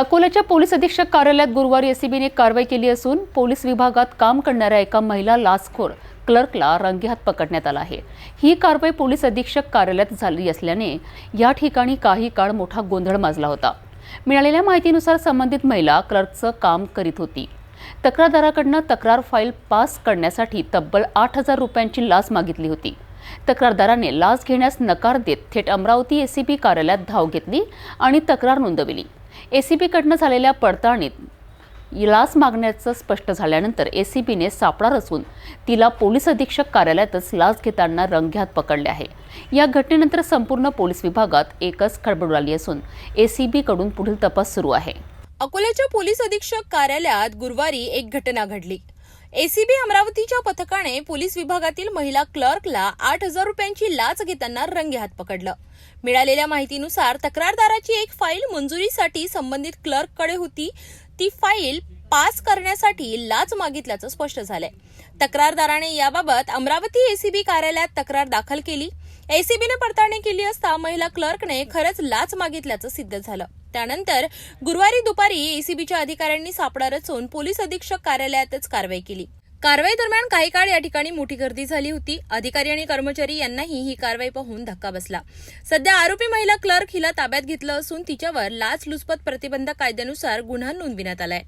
अकोल्याच्या पोलीस अधीक्षक कार्यालयात गुरुवारी एसीबीने कारवाई केली असून पोलीस विभागात काम करणाऱ्या एका महिला लाचखोर क्लर्कला रंगेहात पकडण्यात आला आहे. ही कारवाई पोलीस अधीक्षक कार्यालयात झाली असल्याने या ठिकाणी काही काळ मोठा गोंधळ माजला होता. मिळालेल्या माहितीनुसार संबंधित महिला क्लर्कचं काम करीत होती. तक्रारदाराकडनं तक्रार फाईल पास करण्यासाठी तब्बल आठ हजार रुपयांची लाच मागितली होती. तक्रारदाराने लाच घेण्यास नकार देत थेट अमरावती एसीबी कार्यालयात धाव घेतली आणि तक्रार नोंदविली. एसीबीकडनं झालेल्या पडताळणीत लाच मागण्याचं स्पष्ट झाल्यानंतर एसीबीने सापळा रचून तिला पोलीस अधीक्षक कार्यालयातच लाच घेताना रंग्यात पकडले आहे. या घटनेनंतर संपूर्ण पोलीस विभागात एकच खळबळ उडाली असून एसीबीकडून पुढील तपास सुरू आहे. अकोल्याच्या पोलीस अधीक्षक कार्यालयात गुरुवारी एक घटना घडली. एसीबी अमरावतीच्या पथकाने पोलीस विभागातील महिला क्लर्कला आठ हजार रुपयांची लाच घेताना रंगेहात पकडलं. मिळालेल्या माहितीनुसार तक्रारदाराची एक फाईल मंजुरीसाठी संबंधित क्लर्ककडे होती. ती फाईल पास करण्यासाठी लाच मागितल्याचं स्पष्ट झालंय. तक्रारदाराने याबाबत अमरावती एसीबी कार्यालयात तक्रार दाखल केली. एसीबीने पडताळणी केली असता महिला क्लर्कने खरंच लाच मागितल्याचं सिद्ध झालं. त्यानंतर गुरुवारी दुपारी एसीबीच्या अधिकाऱ्यांनी सापळा रचून पोलीस अधीक्षक कार्यालयातच कारवाई केली. कारवाई दरम्यान काही काळ या ठिकाणी मोठी गर्दी झाली होती. अधिकारी आणि कर्मचारी यांनाही ही कारवाई पाहून धक्का बसला. सध्या आरोपी महिला क्लर्क हिला ताब्यात घेतलं असून तिच्यावर लाचलुचपत प्रतिबंधक कायद्यानुसार गुन्हा नोंदविण्यात आलाय.